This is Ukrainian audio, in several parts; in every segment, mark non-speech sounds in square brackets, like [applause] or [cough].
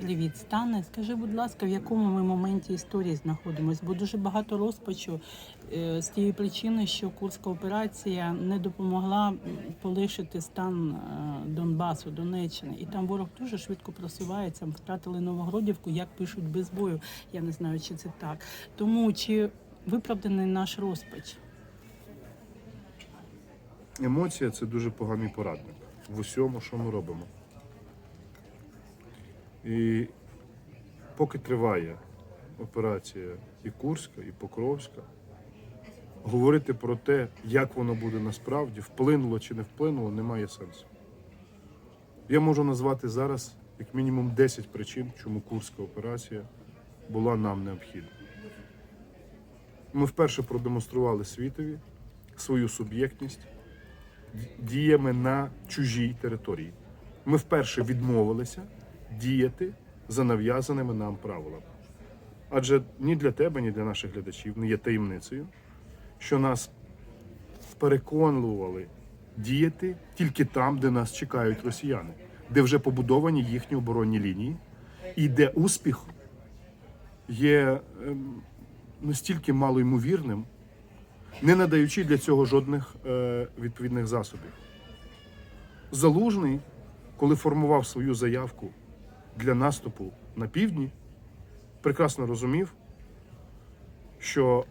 Привіт, Стане. Скажи, будь ласка, в якому ми моменті історії знаходимося? Бо дуже багато розпачу е, з тієї причини, що Курська операція не допомогла полишити стан е, Донбасу, Донеччини. І там ворог дуже швидко просувається. Втратили Новогродівку, як пишуть без бою. Я не знаю, чи це так. Тому чи виправданий наш розпач? Емоція це дуже поганий порадник в усьому, що ми робимо. І поки триває операція і Курська, і Покровська, говорити про те, як воно буде насправді, вплинуло чи не вплинуло, немає сенсу. Я можу назвати зараз як мінімум 10 причин, чому Курська операція була нам необхідна. Ми вперше продемонстрували світові свою суб'єктність діями на чужій території. Ми вперше відмовилися діяти за нав'язаними нам правилами. Адже ні для тебе, ні для наших глядачів не є таємницею, що нас переконували діяти тільки там, де нас чекають росіяни, де вже побудовані їхні оборонні лінії, і де успіх є ем, настільки малоймовірним, не надаючи для цього жодних е, відповідних засобів. Залужний, коли формував свою заявку для наступу на півдні, прекрасно розумів, що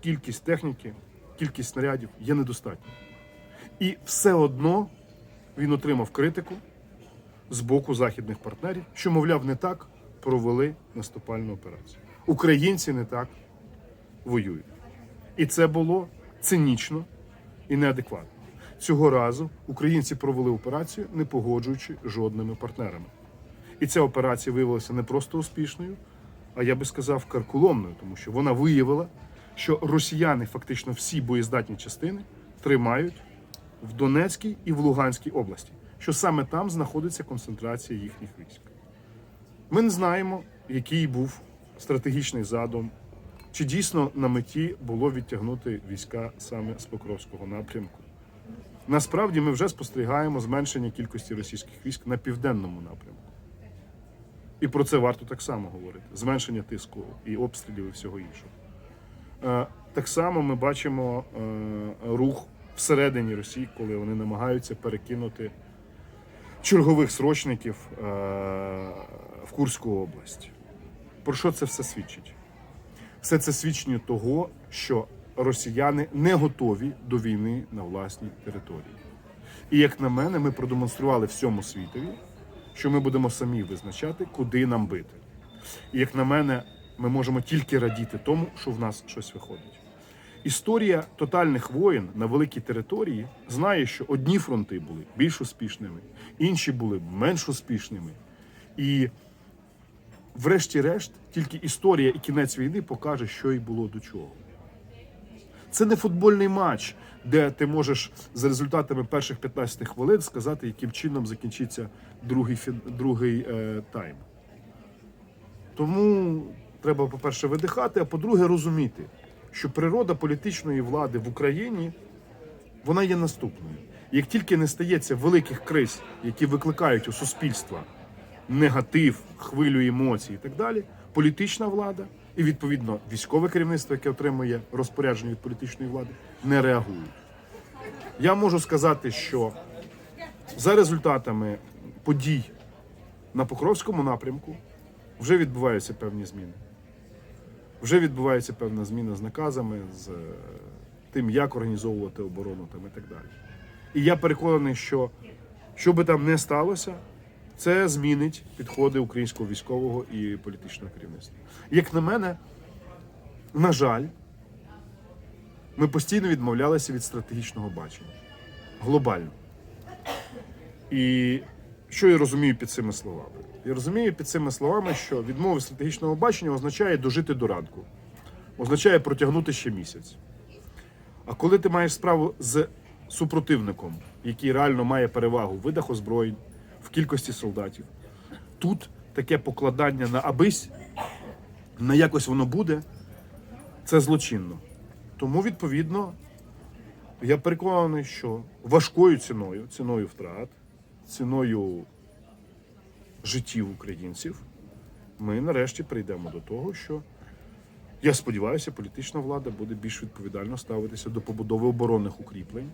кількість техніки, кількість снарядів є недостатньо. І все одно він отримав критику з боку західних партнерів, що, мовляв, не так провели наступальну операцію. Українці не так воюють. І це було цинічно і неадекватно. Цього разу українці провели операцію, не погоджуючи жодними партнерами. І ця операція виявилася не просто успішною, а я би сказав, карколомною, тому що вона виявила, що росіяни фактично всі боєздатні частини тримають в Донецькій і в Луганській області, що саме там знаходиться концентрація їхніх військ. Ми не знаємо, який був стратегічний задум, чи дійсно на меті було відтягнути війська саме з Покровського напрямку. Насправді ми вже спостерігаємо зменшення кількості російських військ на південному напрямку. І про це варто так само говорити: зменшення тиску і обстрілів і всього іншого. Е, Так само ми бачимо е, рух всередині Росії, коли вони намагаються перекинути чергових срочників е, в Курську область. Про що це все свідчить? Все це свідчення того, що росіяни не готові до війни на власній території. І як на мене, ми продемонстрували всьому світові, що ми будемо самі визначати, куди нам бити. І як на мене, ми можемо тільки радіти тому, що в нас щось виходить. Історія тотальних воєн на великій території знає, що одні фронти були більш успішними, інші були менш успішними. І врешті-решт, тільки історія і кінець війни покаже, що й було до чого. Це не футбольний матч, де ти можеш за результатами перших 15 хвилин сказати, яким чином закінчиться другий, другий е, тайм. Тому треба, по-перше, видихати, а по-друге, розуміти, що природа політичної влади в Україні вона є наступною. Як тільки не стається великих криз, які викликають у суспільства негатив, хвилю емоцій і так далі, політична влада і відповідно військове керівництво, яке отримує розпорядження від політичної влади, не реагують. Я можу сказати, що за результатами подій на Покровському напрямку вже відбуваються певні зміни. Вже відбувається певна зміна з наказами, з е, тим, як організовувати оборону там і так далі. І я переконаний, що що би там не сталося, це змінить підходи українського військового і політичного керівництва. Як на мене, на жаль, ми постійно відмовлялися від стратегічного бачення глобально. І що я розумію під цими словами? Я розумію під цими словами, що відмова стратегічного бачення означає дожити до ранку, означає протягнути ще місяць. А коли ти маєш справу з супротивником, який реально має перевагу в видах озброєнь, в кількості солдатів, тут таке покладання на абись, на якось воно буде, це злочинно. Тому, відповідно, я переконаний, що важкою ціною, ціною втрат, ціною життів українців, ми нарешті прийдемо до того, що я сподіваюся, політична влада буде більш відповідально ставитися до побудови оборонних укріплень.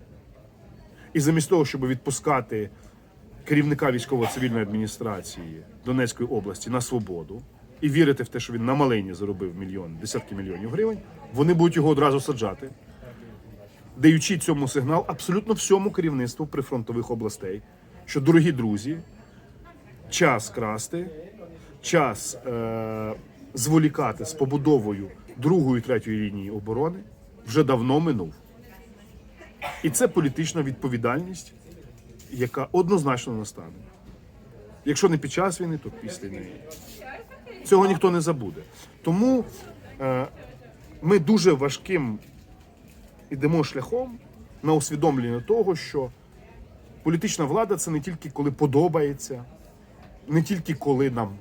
І замість того, щоб відпускати керівника військово-цивільної адміністрації Донецької області на свободу і вірити в те, що він на малині заробив мільйон, десятки мільйонів гривень, вони будуть його одразу саджати, даючи цьому сигнал абсолютно всьому керівництву прифронтових областей, що, дорогі друзі, час красти, час е- зволікати з побудовою другої третьої лінії оборони вже давно минув. І це політична відповідальність, яка однозначно настане. Якщо не під час війни, то після неї. Цього ніхто не забуде. Тому е, ми дуже важким ідемо шляхом на усвідомлення того, що політична влада це не тільки коли подобається, не тільки коли нам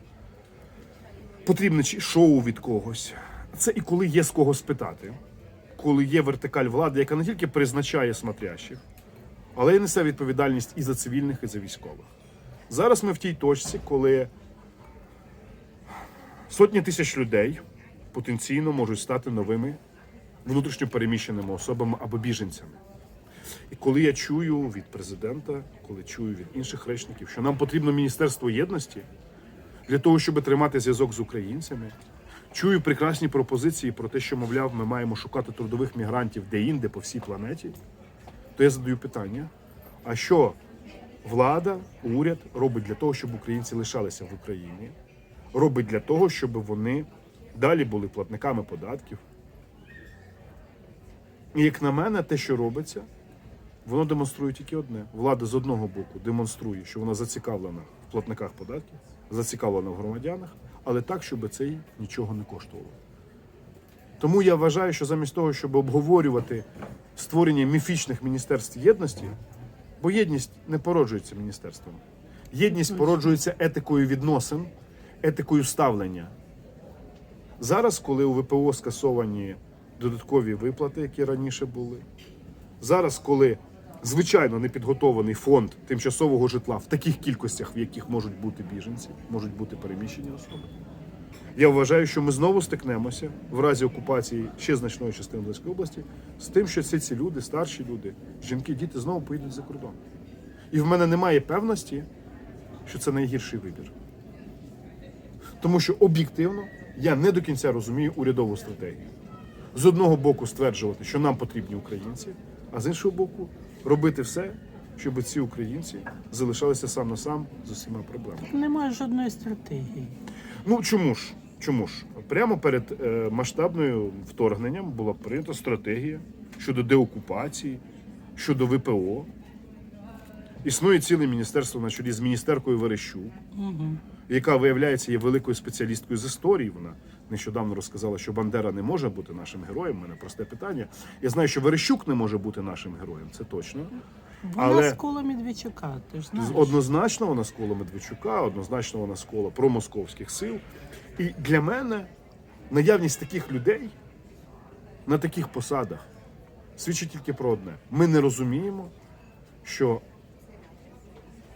потрібне шоу від когось. Це і коли є з кого спитати, коли є вертикаль влади, яка не тільки призначає смотрящих, але й несе відповідальність і за цивільних, і за військових. Зараз ми в тій точці, коли сотні тисяч людей потенційно можуть стати новими внутрішньо переміщеними особами або біженцями. І коли я чую від президента, коли чую від інших речників, що нам потрібно Міністерство єдності для того, щоб тримати зв'язок з українцями, чую прекрасні пропозиції про те, що, мовляв, ми маємо шукати трудових мігрантів де-інде по всій планеті, то я задаю питання: а що влада, уряд робить для того, щоб українці лишалися в Україні? Робить для того, щоб вони далі були платниками податків. І як на мене, те, що робиться, воно демонструє тільки одне. Влада з одного боку демонструє, що вона зацікавлена в платниках податків, зацікавлена в громадянах, але так, щоб це їй нічого не коштувало. Тому я вважаю, що замість того, щоб обговорювати створення міфічних міністерств єдності, бо єдність не породжується міністерством. Єдність породжується етикою відносин, етикою ставлення. Зараз, коли у ВПО скасовані додаткові виплати, які раніше були, зараз, коли звичайно непідготований фонд тимчасового житла в таких кількостях, в яких можуть бути біженці, можуть бути переміщені особи. Я вважаю, що ми знову стикнемося в разі окупації ще значної частини Одеської області з тим, що всі ці люди, старші люди, жінки, діти знову поїдуть за кордон. І в мене немає певності, що це найгірший вибір. Тому що об'єктивно я не до кінця розумію урядову стратегію. З одного боку стверджувати, що нам потрібні українці, а з іншого боку, робити все, щоб ці українці залишалися сам на сам з усіма проблемами. Немає жодної стратегії. Ну чому ж? Чому ж? Прямо перед е, масштабною вторгненням була прийнята стратегія щодо деокупації, щодо ВПО. Існує ціле міністерство на чолі з міністеркою Верещук, яка, виявляється, є великою спеціалісткою з історії. Вона нещодавно розказала, що Бандера не може бути нашим героєм. У мене просте питання. Я знаю, що Верещук не може бути нашим героєм, це точно. Вона Але- з кола Медведчука, ти ж знаєш. Однозначно вона з кола Медведчука, однозначно вона з кола промосковських сил. І для мене наявність таких людей на таких посадах свідчить тільки про одне: ми не розуміємо, що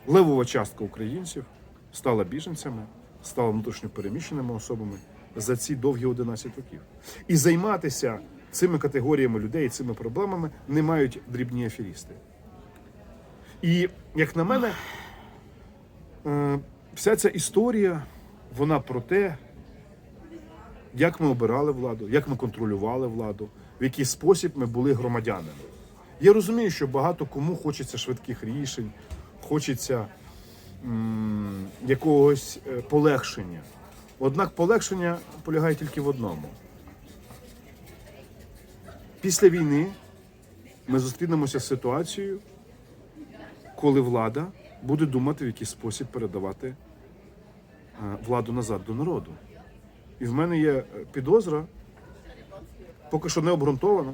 левова частка українців стала біженцями, стала внутрішньо переміщеними особами за ці довгі 11 років. І займатися цими категоріями людей, цими проблемами не мають дрібні аферісти. І як на мене, е, вся ця історія, вона про те, як ми обирали владу, як ми контролювали владу, в який спосіб ми були громадянами. Я розумію, що багато кому хочеться швидких рішень, хочеться якогось е, полегшення. Однак полегшення полягає тільки в одному. Після війни ми зустрінемося з ситуацією, коли влада буде думати, в який спосіб передавати е, владу назад до народу. І в мене є е, підозра, поки що не обґрунтована,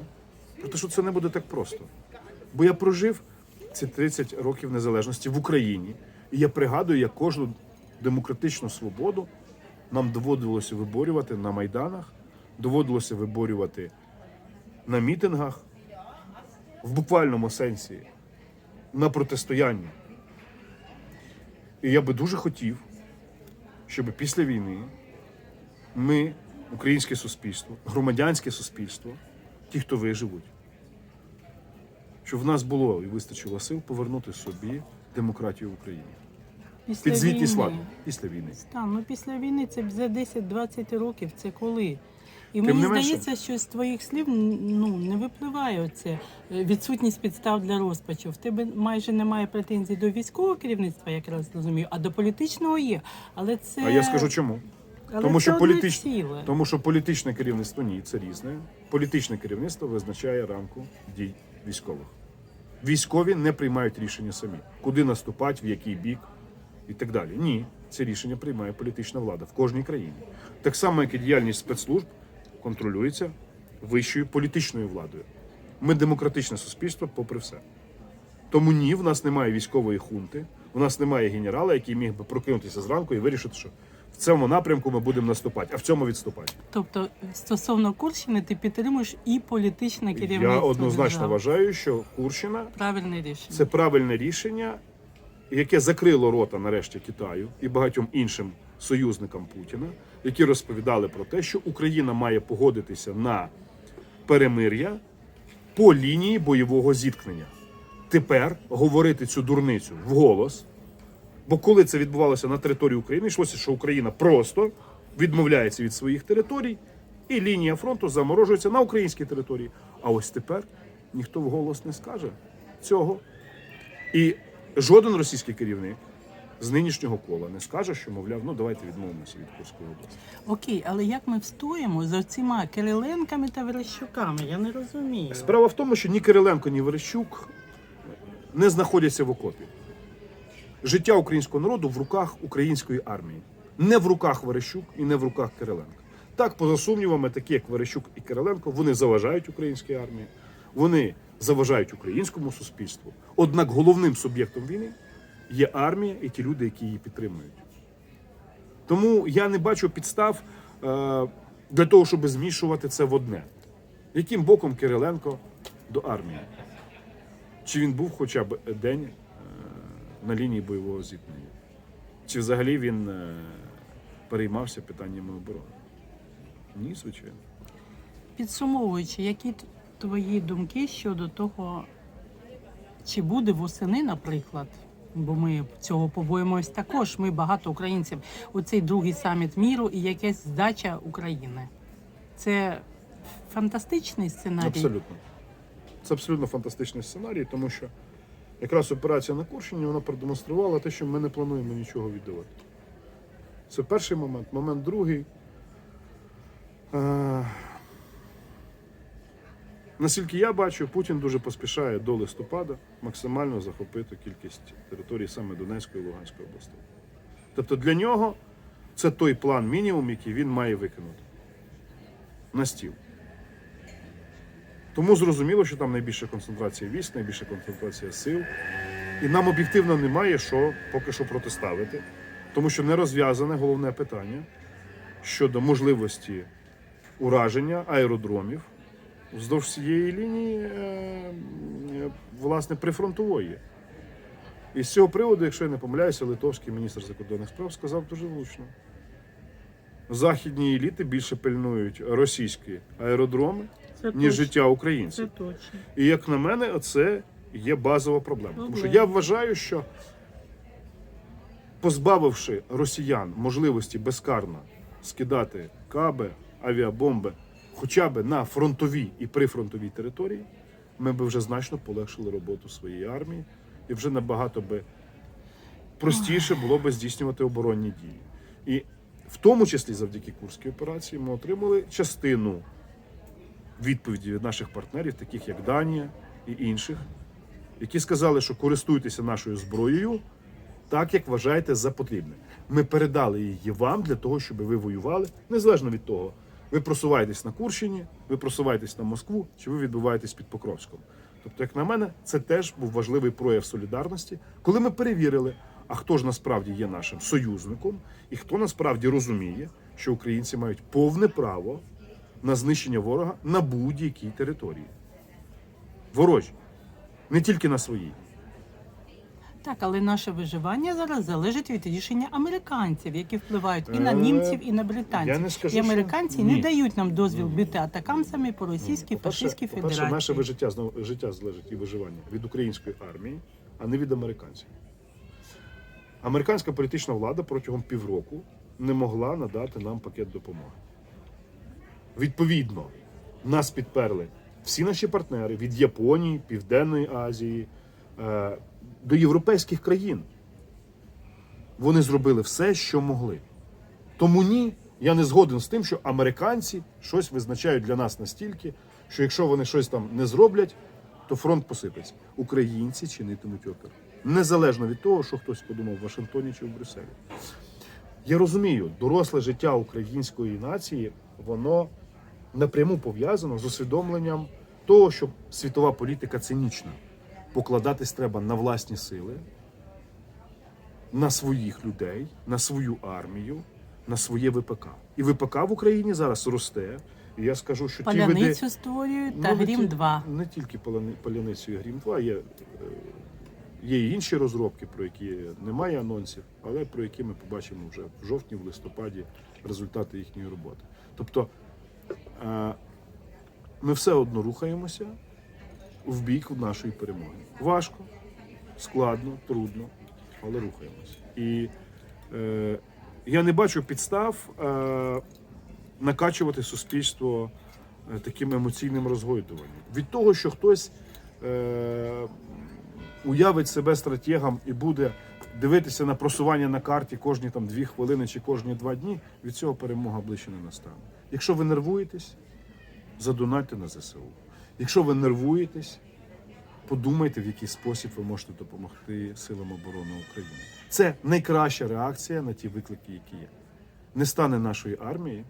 про те, що це не буде так просто. Бо я прожив ці 30 років незалежності в Україні, і я пригадую, як кожну демократичну свободу нам доводилося виборювати на майданах, доводилося виборювати на мітингах, в буквальному сенсі на протистоянні. І я би дуже хотів, щоб після війни ми, українське суспільство, громадянське суспільство, ті, хто виживуть, щоб в нас було і вистачило сил повернути собі демократію в Україні. Після Підзвітність війни. влади після війни. Та, ну після війни це за 10-20 років. Це коли? І Тим мені не менше- здається, що з твоїх слів ну не випливає оце е, відсутність підстав для розпачу. В тебе майже немає претензій до військового керівництва, якраз розумію, а до політичного є. Але це А я скажу чому. але Тому що, політич... Тому що політичне керівництво ні, це різне. Політичне керівництво визначає рамку дій військових. Військові не приймають рішення самі, куди наступати, в який бік і так далі. Ні, це рішення приймає політична влада в кожній країні. Так само, як і діяльність спецслужб контролюється вищою політичною владою. Ми демократичне суспільство, попри все. Тому ні, в нас немає військової хунти, у нас немає генерала, який міг би прокинутися зранку і вирішити, що в цьому напрямку ми будемо наступати, а в цьому відступати. Тобто, стосовно Курщини, ти підтримуєш і політичне керівництво. Я однозначно держави. вважаю, що Курщина правильне рішення. це правильне рішення, яке закрило рота нарешті Китаю і багатьом іншим союзникам Путіна, які розповідали про те, що Україна має погодитися на перемир'я по лінії бойового зіткнення. Тепер говорити цю дурницю вголос. Бо коли це відбувалося на території України, йшлося, що Україна просто відмовляється від своїх територій, і лінія фронту заморожується на українській території. А ось тепер ніхто вголос не скаже цього. І жоден російський керівник з нинішнього кола не скаже, що, мовляв, ну давайте відмовимося від Курської області. Окей, але як ми встоїмо за цими Кириленками та Верещуками? Я не розумію. Справа в тому, що ні Кириленко, ні Верещук не знаходяться в окопі. Життя українського народу в руках української армії, не в руках Верещук і не в руках Кириленка. Так, поза сумнівами, такі як Верещук і Кириленко, вони заважають українській армії, вони заважають українському суспільству. Однак головним суб'єктом війни є армія і ті люди, які її підтримують. Тому я не бачу підстав е, для того, щоб змішувати це в одне. Яким боком Кириленко до армії? Чи він був хоча б день е, на лінії бойового зіткнення? Чи взагалі він е, переймався питаннями оборони? Ні, звичайно. Підсумовуючи, які твої думки щодо того, чи буде восени, наприклад, бо ми цього побоїмось також. Ми багато українців. Оцей другий саміт міру і якась здача України. Це фантастичний сценарій. Абсолютно. Це абсолютно фантастичний сценарій, тому що якраз операція на Курщині вона продемонструвала те, що ми не плануємо нічого віддавати. Це перший момент. Момент другий. Наскільки я бачу, Путін дуже поспішає до листопада максимально захопити кількість територій саме Донецької і Луганської областей. Тобто для нього це той план мінімум, який він має виконати на стіл. Тому зрозуміло, що там найбільша концентрація військ, найбільша концентрація сил. І нам об'єктивно немає що поки що протиставити, тому що не розв'язане головне питання щодо можливості ураження аеродромів вздовж цієї лінії, е, е, власне, прифронтової. І з цього приводу, якщо я не помиляюся, литовський міністр закордонних справ сказав дуже влучно. Західні еліти більше пильнують російські аеродроми, Це ніж точно. життя українців. Це точно. І як на мене, це є базова проблема. Тому що я вважаю, що позбавивши росіян можливості безкарно скидати каби, авіабомби хоча б на фронтовій і прифронтовій території, ми б вже значно полегшили роботу своєї армії і вже набагато би простіше було би здійснювати оборонні дії. І в тому числі завдяки Курській операції ми отримали частину відповіді від наших партнерів, таких як Данія і інших, які сказали, що користуйтеся нашою зброєю так, як вважаєте за потрібне. Ми передали її вам для того, щоб ви воювали, незалежно від того, ви просуваєтесь на Курщині, ви просуваєтесь на Москву, чи ви відбуваєтесь під Покровськом. Тобто, як на мене, це теж був важливий прояв солідарності, коли ми перевірили, а хто ж насправді є нашим союзником, і хто насправді розуміє, що українці мають повне право на знищення ворога на будь-якій території. Ворожі, не тільки на своїй. Так, але наше виживання зараз залежить від рішення американців, які впливають і на Е, німців, і на Я британців. не скажу, І американці що... не Ні. дають нам дозвіл бити атакамсами по російській По-перше, фашистській по-перше, федерації. наше життя знову життя залежить і виживання від української армії, а не від американців. Американська політична влада протягом півроку не могла надати нам пакет допомоги. Відповідно, нас підперли всі наші партнери від Японії, Південної Азії е, до європейських країн. Вони зробили все, що могли. Тому ні, я не згоден з тим, що американці щось визначають для нас настільки, що якщо вони щось там не зроблять, то фронт посипеться. Українці чинитимуть опір. Незалежно від того, що хтось подумав в Вашингтоні чи в Брюсселі. Я розумію, доросле життя української нації, воно напряму пов'язано з усвідомленням того, що світова політика цинічна. Покладатись треба на власні сили, на своїх людей, на свою армію, на своє ВПК. І ВПК в Україні зараз росте. І я скажу, що ті види... Створюють та Ну, Грім ті- 2 Не тільки паляни- паляницю і Грім 2, є, е, є і інші розробки, про які немає анонсів, але про які ми побачимо вже в жовтні, в листопаді результати їхньої роботи. Тобто е, ми все одно рухаємося в бік нашої перемоги. Важко, складно, трудно, але рухаємося. І е, я не бачу підстав е, накачувати суспільство е, таким емоційним розгойдуванням. Від того, що хтось е, уявить себе стратегом і буде дивитися на просування на карті кожні там дві хвилини чи кожні два дні, від цього перемога ближче не настане. Якщо ви нервуєтесь, задонатьте на ЗСУ. Якщо ви нервуєтесь, подумайте, в який спосіб ви можете допомогти силам оборони України. Це найкраща реакція на ті виклики, які є. Не стане нашої армії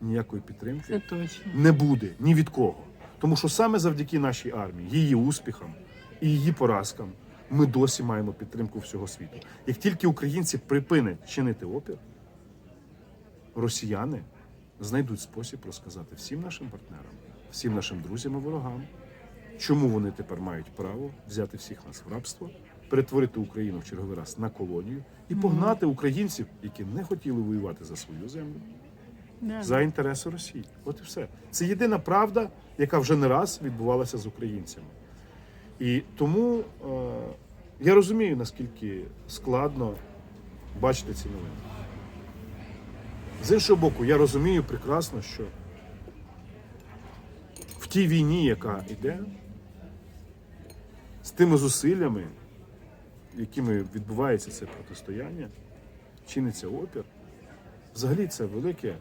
ніякої підтримки Це точно. не буде ні від кого. Тому що саме завдяки нашій армії, її успіхам і її поразкам, ми досі маємо підтримку всього світу. Як тільки українці припинять чинити опір, росіяни знайдуть спосіб розказати всім нашим партнерам, всім нашим друзям і ворогам, чому вони тепер мають право взяти всіх нас в рабство, перетворити Україну в черговий раз на колонію і погнати українців, які не хотіли воювати за свою землю за інтереси Росії. От і все. Це єдина правда, яка вже не раз відбувалася з українцями. І тому е, я розумію, наскільки складно бачити ці новини. З іншого боку, я розумію прекрасно, що тій війні, яка йде, з тими зусиллями, якими відбувається це протистояння, чиниться опір, взагалі це велике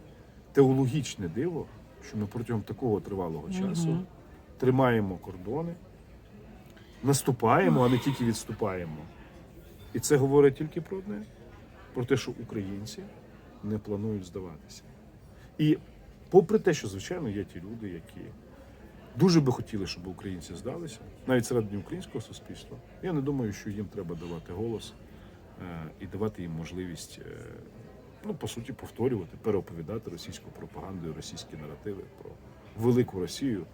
теологічне диво, що ми протягом такого тривалого часу Мгм. тримаємо кордони, наступаємо, а не тільки відступаємо. І це говорить тільки про одне: про те, що українці не планують здаватися. І попри те, що, звичайно, є ті люди, які дуже би хотіли, щоб українці здалися, навіть серед українського суспільства, я не думаю, що їм треба давати голос е, і давати їм можливість, е, ну, по суті, повторювати, переоповідати російську пропаганду і російські наративи про велику Росію,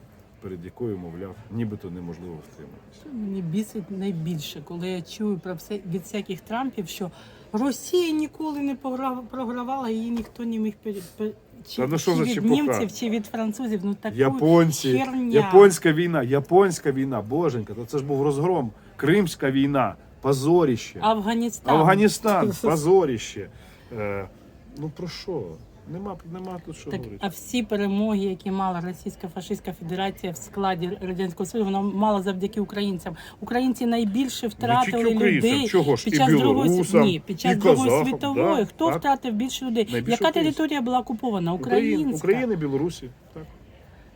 перед якою, мовляв, нібито неможливо втриматися. Мені бісить найбільше, коли я чую про все від всяких Трампів, що Росія ніколи не пограв- програвала, її ніхто не міг пер- пер- чи, Та ну що чи за від чепуха? німців, чи від французів. Ну таку Японці, херня. японська війна, японська війна, боженька, то це ж був розгром. Кримська війна, позоріще. Афганістан. Афганістан, [laughs] позоріще. Е, ну про що? Нема, нема тут що Так, говорити. а всі перемоги, які мала Російська фашистська Федерація в складі радянського союзу, вона мала завдяки українцям. Українці найбільше втратили тільки українцям, людей чого ж, під і час другої білорусам, ні, під час і другої казахам, світової. да, Хто так. втратив більше людей? Найбільше Яка українців. територія була окупована? Українська. України, Білорусі. Так.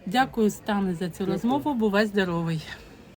Дякую, Стане, за цю Дякую. розмову. Бувай здоровий.